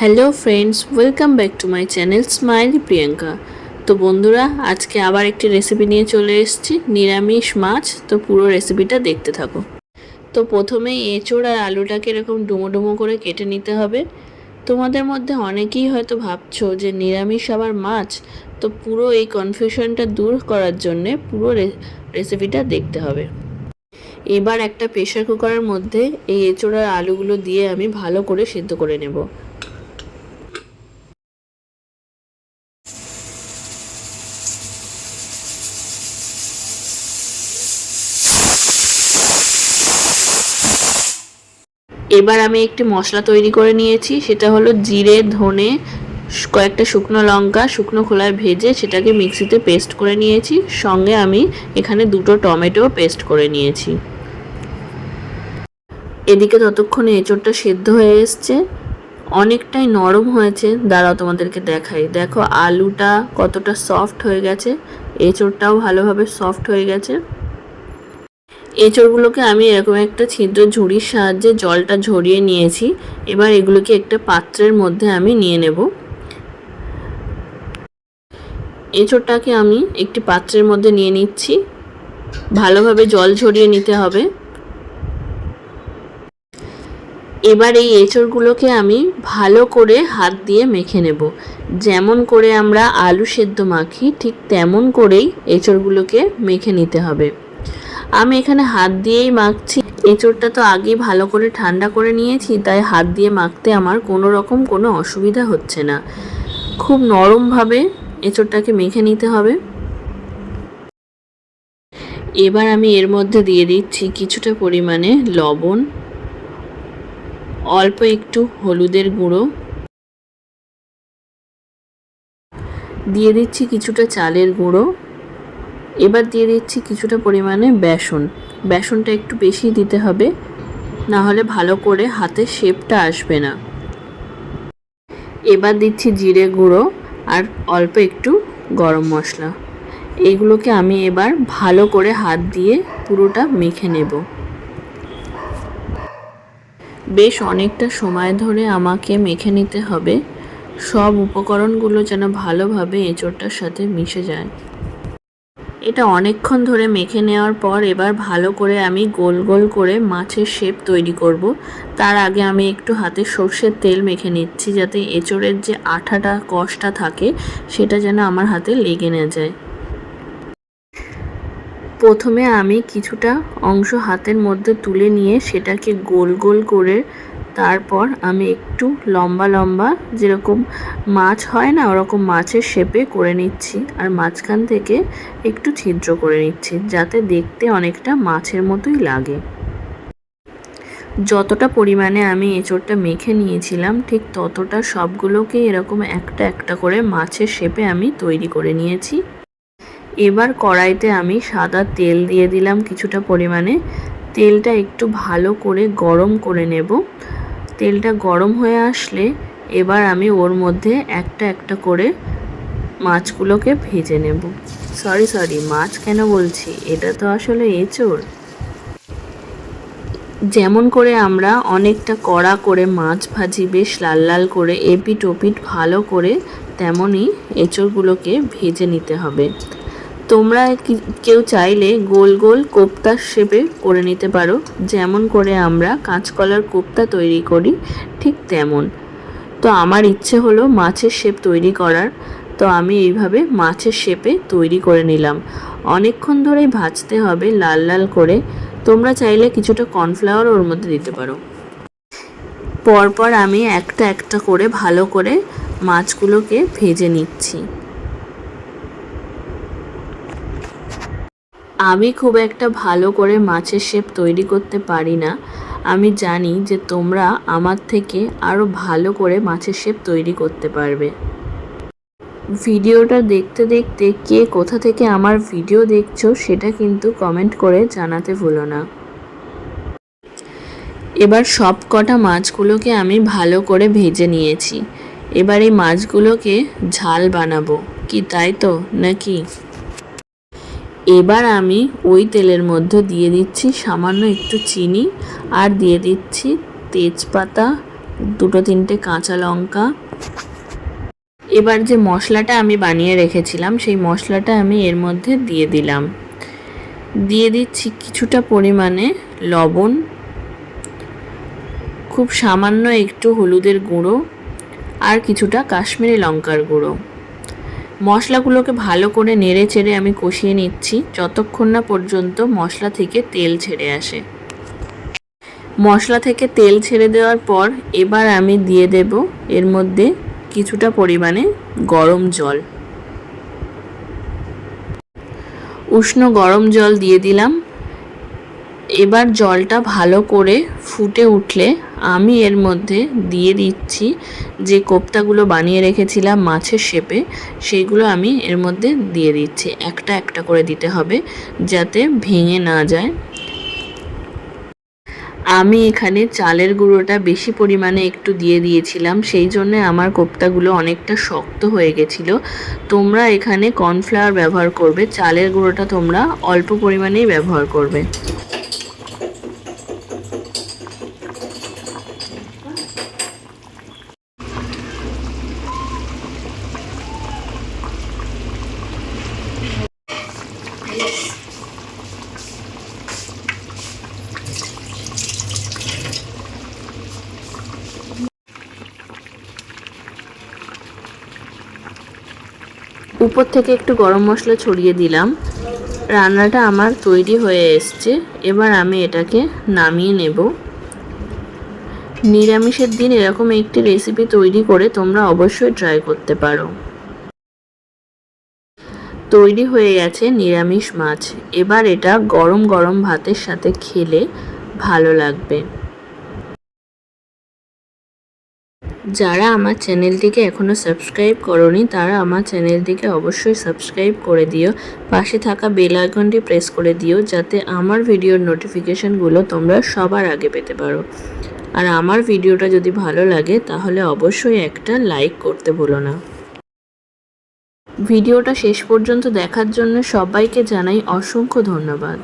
Hello friends, welcome back to my channel smile Priyanka. তো বন্ধুরা, আজকে আবার একটি রেসিপি নিয়ে চলে এসেছি, নিরামিষ মাছ। তো পুরো রেসিপিটা দেখতে থাকো। তো প্রথমে এঁচোড় আর আলুটাকে এরকম ডুমো ডুমো করে কেটে নিতে হবে। তোমাদের মধ্যে অনেকেই হয়তো ভাবছ যে নিরামিষ আবার মাছ? তো পুরো এই কনফিউশনটা দূর করার জন্যে পুরো রেসিপিটা দেখতে হবে। এবার একটা প্রেশার কুকারের মধ্যে এই এঁচোড় আর আলুগুলো দিয়ে আমি ভালো করে সিদ্ধ করে নেব। এবার আমি একটি মশলা তৈরি করে নিয়েছি, সেটা হলো জিরে, ধনে কয়েকটা শুকনো লঙ্কা, শুকনো খোলায় ভেজে সেটাকে মিক্সিতে পেস্ট করে নিয়েছি, সঙ্গে আমি এখানে দুটো টমেটো পেস্ট করে নিয়েছি। এদিকে ততক্ষণে এঁচড়টা সেদ্ধ হয়ে এসছে। অনেকটাই নরম হয়েছে। দাঁড়াও তোমাদেরকে দেখাই। দেখো আলুটা কতটা সফট হয়ে গেছে। এঁচড়টাও ভালোভাবে সফট হয়ে গেছে। এঁচড়গুলোকে আমি এরকম একটা ছিদ্র ঝুড়ির সাহায্যে জলটা ঝরিয়ে নিয়েছি। এবার এগুলোকে একটা পাত্রের মধ্যে আমি নিয়ে নেব। এঁচড়টাকে আমি একটি পাত্রের মধ্যে নিয়ে নিচ্ছি। ভালোভাবে জল ঝরিয়ে নিতে হবে। এবার এই এঁচড়গুলোকে আমি ভালো করে হাত দিয়ে মেখে নেব। যেমন করে আমরা আলু সেদ্ধ মাখি, ঠিক তেমন করেই এঁচড়গুলোকে মেখে নিতে হবে। আমি এখানে হাত দিয়েই মাখছি। এঁচড়টা তো আগেই ভালো করে ঠান্ডা করে নিয়েছি, তাই হাত দিয়ে মাখতে আমার কোনো রকম কোনো অসুবিধা হচ্ছে না। খুব নরমভাবে এঁচড়টাকে মেখে নিতে হবে। এবার আমি এর মধ্যে দিয়ে দিচ্ছি কিছুটা পরিমাণে লবণ, অল্প একটু হলুদের গুঁড়ো। দিয়ে দিচ্ছি কিছুটা চালের গুঁড়ো। এবার দিয়ে দিচ্ছি কিছুটা পরিমাণে বেসন। বেসনটা একটু বেশি দিতে হবে, না হলে ভালো করে হাতে শেপটা আসবে না। এবার দিচ্ছি জিরে গুঁড়ো আর অল্প একটু গরম মশলা। এইগুলোকে আমি এবার ভালো করে হাত দিয়ে পুরোটা মেখে নেব। বেশ অনেকটা সময় ধরে আমাকে মেখে নিতে হবে। সব উপকরণগুলো যেন ভালোভাবে এঁচোড়টার সাথে মিশে যায়। এটা অনেকক্ষণ ধরে মেখে নেওয়ার পর এবার ভালো করে আমি গোল গোল করে মাছের শেপ তৈরি করব। তার আগে আমি একটু হাতে সর্ষের তেল মেখে নিচ্ছি যাতে এঁচড়ের যে আঠাটা কষটা থাকে, সেটা যেন আমার হাতে লেগে না যায়। প্রথমে আমি কিছুটা অংশ হাতের মধ্যে তুলে নিয়ে সেটাকে গোল গোল করে তারপর আমি একটু লম্বা লম্বা যেরকম মাছ হয় না, ওরকম মাছের শেপে করে নিচ্ছি আর মাঝখান থেকে একটু ছিদ্র করে নিচ্ছি যাতে দেখতে অনেকটা মাছের মতোই লাগে। যতটা পরিমাণে আমি এঁচড়টা মেখে নিয়েছিলাম, ঠিক ততটা সবগুলোকে এরকম একটা একটা করে মাছের শেপে আমি তৈরি করে নিয়েছি। এবার কড়াইতে আমি সাদা তেল দিয়ে দিলাম কিছুটা পরিমাণে। তেলটা একটু ভালো করে গরম করে নেব। তেলটা গরম হয়ে আসলে এবার আমি ওর মধ্যে একটা একটা করে মাছগুলোকে ভেজে নেব। সরি সরি মাছ কেন বলছি? এটা তো আসলে এঁচড়। যেমন করে আমরা অনেকটা কড়া করে মাছ ভাজি, বেশ লাল লাল করে এপিট ওপিট ভালো করে তেমনই এঁচড়গুলোকে ভেজে নিতে হবে। তোমরা কেউ চাইলে গোল গোল কোপ্তার শেপে করে নিতে পারো। যেমন করে আমরা কাঁচকলার কোপ্তা তৈরি করি, ঠিক তেমন। তো আমার ইচ্ছে হলো মাছের শেপ তৈরি করার। তো আমি এইভাবে মাছের শেপে তৈরি করে নিলাম। অনেকক্ষণ ধরেই ভাজতে হবে লাল লাল করে। তোমরা চাইলে কিছুটা কর্নফ্লাওয়ার ওর মধ্যে দিতে পারো। পরপর আমি একটা একটা করে ভালো করে মাছগুলোকে ভেজে নিচ্ছি। আমি খুব একটা ভালো করে মাছের শেপ তৈরি করতে পারি না। আমি জানি যে তোমরা আমার থেকে আরও ভালো করে মাছের শেপ তৈরি করতে পারবে। ভিডিওটা দেখতে দেখতে কে কোথা থেকে আমার ভিডিও দেখছ সেটা কিন্তু কমেন্ট করে জানাতে ভুলো না। এবার সব কটা মাছগুলোকে আমি ভালো করে ভেজে নিয়েছি। এবার এই মাছগুলোকে ঝাল বানাবো। কি তাই তো? নাকি? এবার আমি ওই তেলের মধ্যে দিয়ে দিচ্ছি সামান্য একটু চিনি আর দিয়ে দিচ্ছি তেজপাতা, দুটো তিনটে কাঁচা লঙ্কা। এবার যে মশলাটা আমি বানিয়ে রেখেছিলাম, সেই মশলাটা আমি এর মধ্যে দিয়ে দিলাম। দিয়ে দিচ্ছি কিছুটা পরিমাণে লবণ, খুব সামান্য একটু হলুদের গুঁড়ো আর কিছুটা কাশ্মীরি লঙ্কার গুঁড়ো। মশলাগুলোকে ভালো করে নেড়ে চেড়ে আমি কষিয়ে নিচ্ছি। যতক্ষণ না পর্যন্ত মশলা থেকে তেল ছেড়ে আসে। মশলা থেকে তেল ছেড়ে দেওয়ার পর এবার আমি দিয়ে দেব এর মধ্যে কিছুটা পরিমাণে গরম জল। উষ্ণ গরম জল দিয়ে দিলাম। এবার জলটা ভালো করে ফুটে উঠলে আমি এর মধ্যে দিয়ে দিচ্ছি যে কোপ্তাগুলো বানিয়ে রেখেছিলাম মাছের শেপে, সেইগুলো আমি এর মধ্যে দিয়ে দিচ্ছি। একটা একটা করে দিতে হবে যাতে ভেঙে না যায়। আমি এখানে চালের গুঁড়োটা বেশি পরিমাণে একটু দিয়ে দিয়েছিলাম, সেই জন্য আমার কোপ্তাগুলো অনেকটা শক্ত হয়ে গেছিল। তোমরা এখানে কর্নফ্লাওয়ার ব্যবহার করবে, চালের গুঁড়োটা তোমরা অল্প পরিমাণেই ব্যবহার করবে। উপর থেকে একটু গরম মশলা ছড়িয়ে দিলাম। রান্নাটা আমার তৈরি হয়ে এসছে। এবার আমি এটাকে নামিয়ে নেব। নিরামিষের দিন এরকম একটি রেসিপি তৈরি করে তোমরা অবশ্যই ট্রাই করতে পারো। তৈরি হয়ে গেছে নিরামিষ মাছ। এবার এটা গরম গরম ভাতের সাথে খেলে ভালো লাগবে। যারা আমার চ্যানেলটিকে এখনও সাবস্ক্রাইব করনি, তারা আমার চ্যানেলটিকে অবশ্যই সাবস্ক্রাইব করে দিও। পাশে থাকা বেল আইকনটি প্রেস করে দিও, যাতে আমার ভিডিওর নোটিফিকেশনগুলো তোমরা সবার আগে পেতে পারো। আর আমার ভিডিওটা যদি ভালো লাগে, তাহলে অবশ্যই একটা লাইক করতে ভুলো না। ভিডিওটা শেষ পর্যন্ত দেখার জন্য সবাইকে জানাই অসংখ্য ধন্যবাদ।